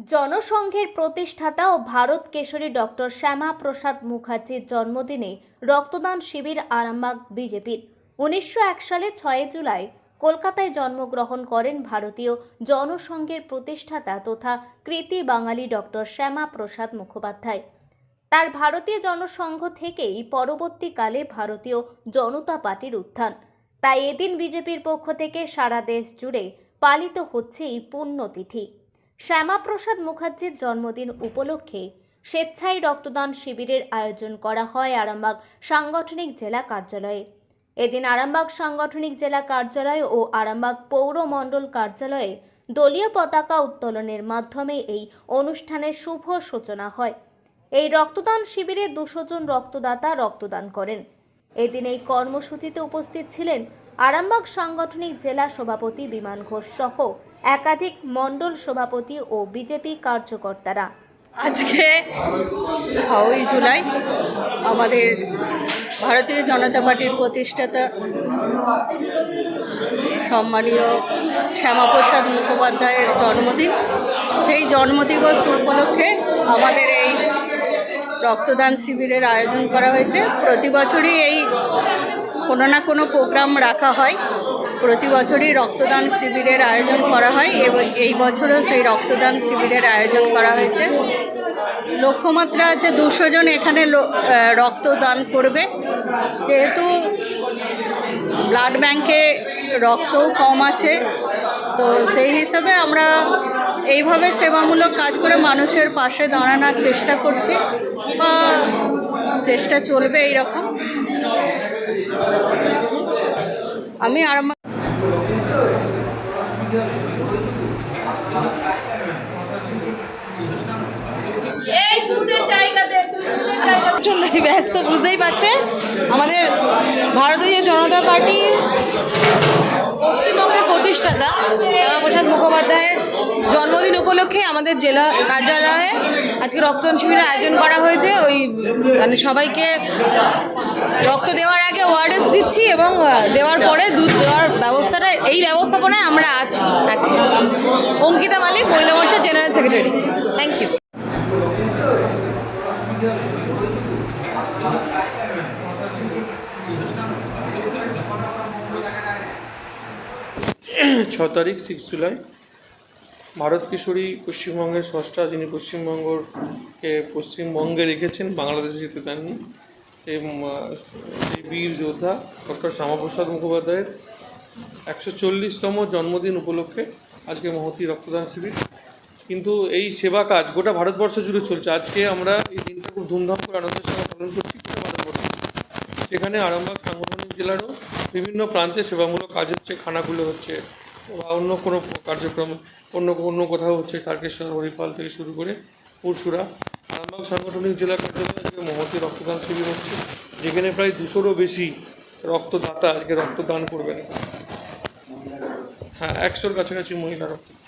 জনসংঘের প্রতিষ্ঠাতা ও ভারত কেশরী ডক্টর শ্যামা প্রসাদ মুখার্জির জন্মদিনে রক্তদান শিবির আরামবাগ বিজেপির। উনিশশো এক সালে ছয় জুলাই কলকাতায় জন্মগ্রহণ করেন ভারতীয় জনসংঘের প্রতিষ্ঠাতা তথা কৃতি বাঙালি ডক্টর শ্যামা প্রসাদ মুখোপাধ্যায়। তার ভারতীয় জনসংঘ থেকেই পরবর্তীকালে ভারতীয় জনতা পার্টির উত্থান। তাই এদিন বিজেপির পক্ষ থেকে সারা দেশ জুড়ে পালিত হচ্ছে এই পুণ্যতিথি। শ্যামাপ্রসাদ মুখার্জির জন্মদিন উপলক্ষে স্বেচ্ছায় রক্তদান শিবিরের আয়োজন করা হয় আরামবাগ সাংগঠনিক জেলা কার্যালয়ে। এদিন আরামবাগ সাংগঠনিক জেলা কার্যালয় ও আরামবাগ পৌর মণ্ডল কার্যালয়ে দলীয় পতাকা উত্তোলনের মাধ্যমে এই অনুষ্ঠানের শুভ সূচনা হয়। এই রক্তদান শিবিরে দুশো জন রক্তদাতা রক্তদান করেন। এদিন এই কর্মসূচিতে উপস্থিত ছিলেন আরামবাগ সাংগঠনিক জেলা সভাপতি বিমান ঘোষ সহ একাধিক মণ্ডল সভাপতি ও বিজেপি কার্যকর্তারা। আজকে ছয়ই জুলাই আমাদের ভারতীয় জনতা পার্টির প্রতিষ্ঠাতা সম্মানীয় শ্যামাপ্রসাদ মুখোপাধ্যায়ের জন্মদিন। সেই জন্মদিবস উপলক্ষে আমাদের এই রক্তদান শিবিরের আয়োজন করা হয়েছে। প্রতি বছরই এই কোনো না কোনো প্রোগ্রাম রাখা হয়। প্রতি বছরই রক্তদান শিবিরের আয়োজন করা হয় এবং এই বছরও সেই রক্তদান শিবিরের আয়োজন করা হয়েছে। লক্ষ্যমাত্রা আছে দুশো জন এখানে রক্তদান করবে। যেহেতু ব্লাড ব্যাংকে রক্তও কম আছে, তো সেই হিসাবে আমরা এইভাবে সেবামূলক কাজ করে মানুষের পাশে দাঁড়ানোর চেষ্টা করছি বা চেষ্টা চলবে এইরকম। আমি আর ব্যস্ত বুঝতেই পারছেন? আমাদের ভারতীয় জনতা পার্টির পশ্চিমবঙ্গের প্রতিষ্ঠাতা শ্যামাপ্রসাদ মুখোপাধ্যায়ের জন্মদিন উপলক্ষে আমাদের জেলা কার্যালয়ে আজকে রক্তদান শিবিরের আয়োজন করা হয়েছে। ওই মানে সবাইকে রক্ত দেওয়ার আগে ওয়ারেস দিচ্ছি এবং দেওয়ার পরে দুধ দেওয়ার ব্যবস্থাটা, এই ব্যবস্থাপনায় আমরা আছি। আজকে। অঙ্কিতা মালিক, মহিলা মোর্চা জেনারেল সেক্রেটারি। থ্যাংক ইউ ছ তারিখ সিক্স জুলাই ভারত কিশোরী পশ্চিমবঙ্গের ষষ্ঠা যিনি পশ্চিমবঙ্গকে পশ্চিমবঙ্গে রেখেছেন, বাংলাদেশে যেতে দেননি এই বীর যোদ্ধা ডক্টর শ্যামাপ্রসাদ মুখোপাধ্যায়ের একশো চল্লিশতম জন্মদিন উপলক্ষে আজকে মহতি রক্তদান শিবির। কিন্তু এই সেবা কাজ গোটা ভারতবর্ষ জুড়ে চলছে। আজকে আমরা এই দিনটা খুব ধুমধাম করে আনন্দের সঙ্গে পালন করছি গোটা ভারতবর্ষে। সেখানে আরামবাগ, সাংগঠনিক জেলারও বিভিন্ন প্রান্তে সেবামূলক কাজ হচ্ছে, খানাগুলো হচ্ছে বা অন্য কোনো কার্যক্রম। অন্য অন্য কোথাও হচ্ছে তারকেশ্বর হরিপাল থেকে শুরু করে পরশুরা। আরামবাগ সাংগঠনিক জেলা কার্যালয়ে আজকে মহতি রক্তদান শিবির হচ্ছে, যেখানে প্রায় দুশোরও বেশি রক্তদাতা আজকে রক্তদান করবেন। হ্যাঁ একশোর কাছাকাছি মহিলা রক্তদান